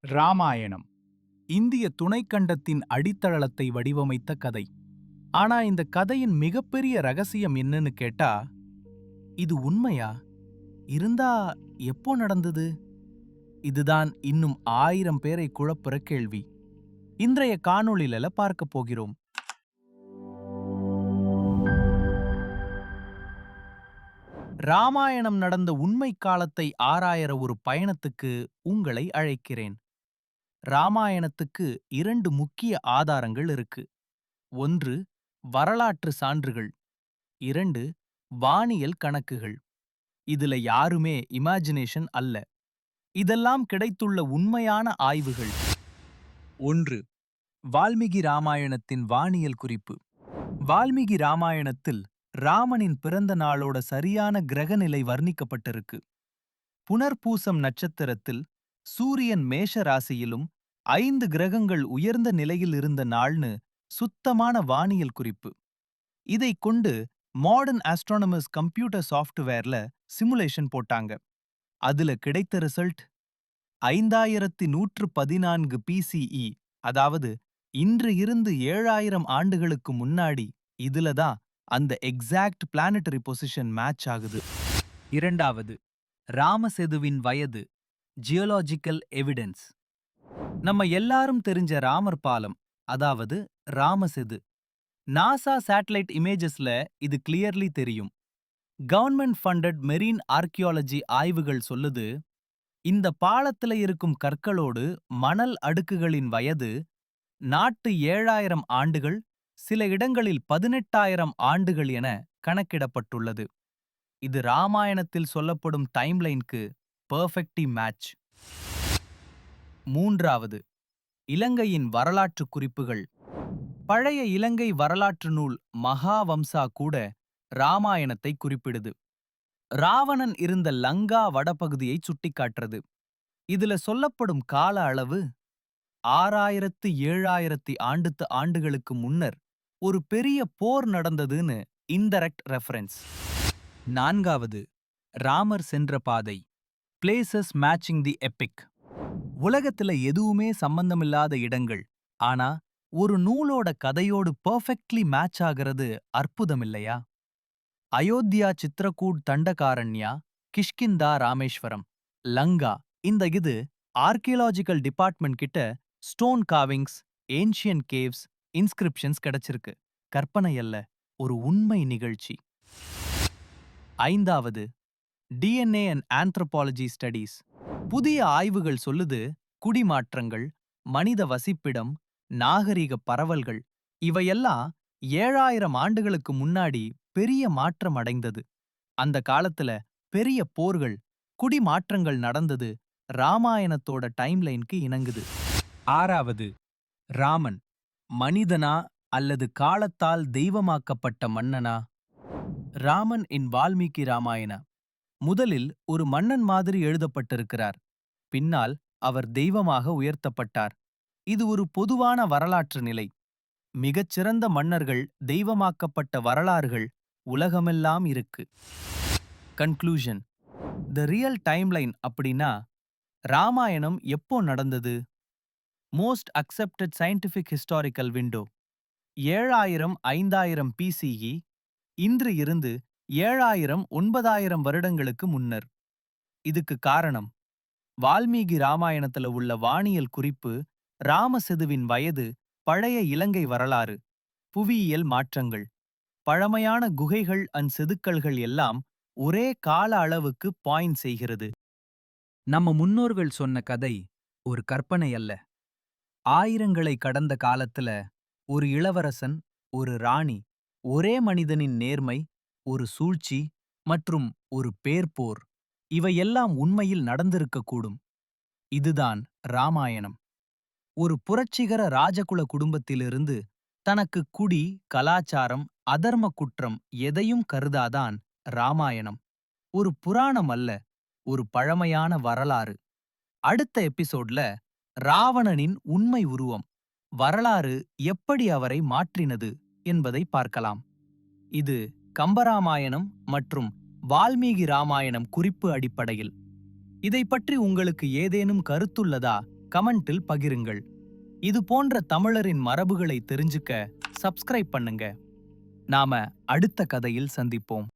ராமாயணம். இந்திய துணைக்கண்டத்தின் அடித்தளத்தை வடிவமைத்த கதை. ஆனா இந்த கதையின் மிகப்பெரிய ரகசியம் என்னன்னு கேட்டா இது உண்மையா? இருந்தா எப்போ நடந்தது? இதுதான் இன்னும் ஆயிரம் பேரை குழப்புற கேள்வி. இன்றைய காணொளில பார்க்க போகிறோம். ராமாயணம் நடந்த உண்மை காலத்தை ஆராயற ஒரு பயணத்துக்கு உங்களை அழைக்கிறேன். ராமாயணத்துக்கு இரண்டு முக்கிய ஆதாரங்கள் இருக்கு. ஒன்று வரலாற்று சான்றுகள். இரண்டு வானியல் கணக்குகள். இதுல யாருமே இமேஜினேஷன் அல்ல. இதெல்லாம் கிடைத்துள்ள உண்மையான ஆய்வுகள். ஒன்று வால்மீகி ராமாயணத்தின் வானியல் குறிப்பு. வால்மீகி ராமாயணத்தில் ராமனின் பிறந்த நாளோட சரியான கிரகநிலை வர்ணிக்கப்பட்டிருக்கு. புனர்பூசம் நட்சத்திரத்தில் சூரியன் மேஷ ராசியிலும் ஐந்து கிரகங்கள் உயர்ந்த நிலையில் இருந்த நாள்னு சுத்தமான வானியல் குறிப்பு. இதை கொண்டு மாடர்ன் ஆஸ்ட்ரானமர்ஸ் கம்ப்யூட்டர் சாஃப்ட்வேர்ல சிமுலேஷன் போட்டாங்க. அதுல கிடைத்த ரிசல்ட் ஐந்தாயிரத்தி நூற்று பதினான்கு பிசிஇ அதாவது இன்று இருந்து ஏழாயிரம் ஆண்டுகளுக்கு முன்னாடி இதுல தான் அந்த எக்ஸாக்ட் பிளானட்டரி பொசிஷன் மேட்ச் ஆகுது. இரண்டாவது ராமசெதுவின் வயது ஜியோலாஜிக்கல் எவிடன்ஸ் நம்ம எல்லாரும் தெரிஞ்ச ராமர் பாலம் அதாவது ராமசெது. நாசா சேட்டலைட் இமேஜஸ்ல இது கிளியர்லி தெரியும். கவர்மெண்ட் ஃபண்டட் மெரீன் ஆர்கியாலஜி ஆய்வுகள் சொல்லுது இந்த பாலத்துல இருக்கும் கற்களோடு மணல் அடுக்குகளின் வயது நாட்டு ஏழாயிரம் ஆண்டுகள் சில இடங்களில் பதினெட்டாயிரம் ஆண்டுகள் என கணக்கிடப்பட்டுள்ளது. இது ராமாயணத்தில் சொல்லப்படும் டைம்லைன்க்கு பெர்ஃபெக்டி மேட்ச் மூன்றாவது இலங்கையின் வரலாற்று குறிப்புகள். பழைய இலங்கை வரலாற்று நூல் மகாவம்சா கூட ராமாயணத்தை குறிப்பிடுது. ராவணன் இருந்த லங்கா வடபகுதியை சுட்டிக்காட்டுறது. இதுல சொல்லப்படும் கால அளவு ஆறாயிரத்து ஏழாயிரத்தி ஆண்டுத்து ஆண்டுகளுக்கு முன்னர் ஒரு பெரிய போர் நடந்ததுன்னு இன்டரக்ட் ரெஃபரன்ஸ். நான்காவது ராமர் சென்ற பாதை. பிளேசஸ் மேட்சிங் தி எபிக் உலகத்துல எதுவுமே சம்பந்தமில்லாத இடங்கள். ஆனா ஒரு நூலோட கதையோடு பெர்ஃபெக்ட்லி மேட்ச் ஆகிறது அற்புதம் இல்லையா அயோத்தியா சித்ரகூட் தண்டகாரண்யா கிஷ்கிந்தா ராமேஸ்வரம் லங்கா இந்த இது ஆர்கியலாஜிக்கல் டிபார்ட்மெண்ட் கிட்ட stone carvings ancient caves inscriptions கிடைச்சிருக்கு. கற்பனை அல்ல ஒரு உண்மை நிகழ்ச்சி. ஐந்தாவது டிஎன்ஏ அண்ட் ஆந்த்ரோபாலஜி ஸ்டடீஸ் புதிய ஆய்வுகள் சொல்லுது குடிமாற்றங்கள் மனித வசிப்பிடம் நாகரிக பரவல்கள் இவையெல்லாம் ஏழாயிரம் ஆண்டுகளுக்கு முன்னாடி பெரிய மாற்றம் அடைந்தது. அந்த காலத்துல பெரிய போர்கள் குடிமாற்றங்கள் நடந்தது ராமாயணத்தோட டைம்லைனுக்கு இணங்குது. ஆறாவது ராமன் மனிதனா அல்லது காலத்தால் தெய்வமாக்கப்பட்ட மன்னனா? ராமன் இன் வால்மீகி ராமாயணா. முதலில் ஒரு மன்னன் மாதிரி எழுதப்பட்டிருக்கிறார். பின்னால் அவர் தெய்வமாக உயர்த்தப்பட்டார். இது ஒரு பொதுவான வரலாற்று நிலை. மிகச்சிறந்த மன்னர்கள் தெய்வமாக்கப்பட்ட வரலாறுகள் உலகமெல்லாம் இருக்கு. கன்க்ளூஷன் த ரியல் டைம்லைன் அப்படின்னா ராமாயணம் எப்போ நடந்தது? Most accepted scientific historical window ஏழாயிரம் ஐந்தாயிரம் பிசிஇ இன்று இருந்து ஏழாயிரம் ஒன்பதாயிரம் வருடங்களுக்கு முன்னர். இதுக்கு காரணம் வால்மீகி ராமாயணத்துல உள்ள வானியல் குறிப்பு ராமசெதுவின் வயது பழைய இலங்கை வரலாறு புவியியல் மாற்றங்கள். பழமையான குகைகள் அன் செதுக்கல்கள் எல்லாம் ஒரே கால அளவுக்கு பாயிண்ட் செய்கிறது. நம்ம முன்னோர்கள் சொன்ன கதை ஒரு கற்பனை அல்ல. ஆயிரங்களை கடந்த காலத்துல ஒரு இளவரசன் ஒரு ராணி ஒரே மனிதனின் நேர்மை ஒரு சூழ்ச்சி மற்றும் ஒரு பேர்போர் இவையெல்லாம் உண்மையில் நடந்திருக்கக்கூடும். இதுதான் ராமாயணம் ஒரு புரட்சிகர ராஜகுல குடும்பத்திலிருந்து தனக்கு குடி கலாச்சாரம் அதர்ம குற்றம் எதையும் கருதாதான் ராமாயணம் ஒரு புராணம் அல்ல ஒரு பழமையான வரலாறு. அடுத்த எபிசோட்ல ராவணனின் உண்மை உருவம் வரலாறு எப்படி அவரை மாற்றினது என்பதை பார்க்கலாம். இது கம்பராமாயணம் மற்றும் வால்மீகி ராமாயணம் குறிப்பு அடிப்படையில். இதை பற்றி உங்களுக்கு ஏதேனும் கருத்துள்ளதா? கமெண்டில் பகிருங்கள். இது போன்ற தமிழரின் மரபுகளை தெரிஞ்சுக்க சப்ஸ்கிரைப் பண்ணுங்க. நாம அடுத்த கதையில் சந்திப்போம்.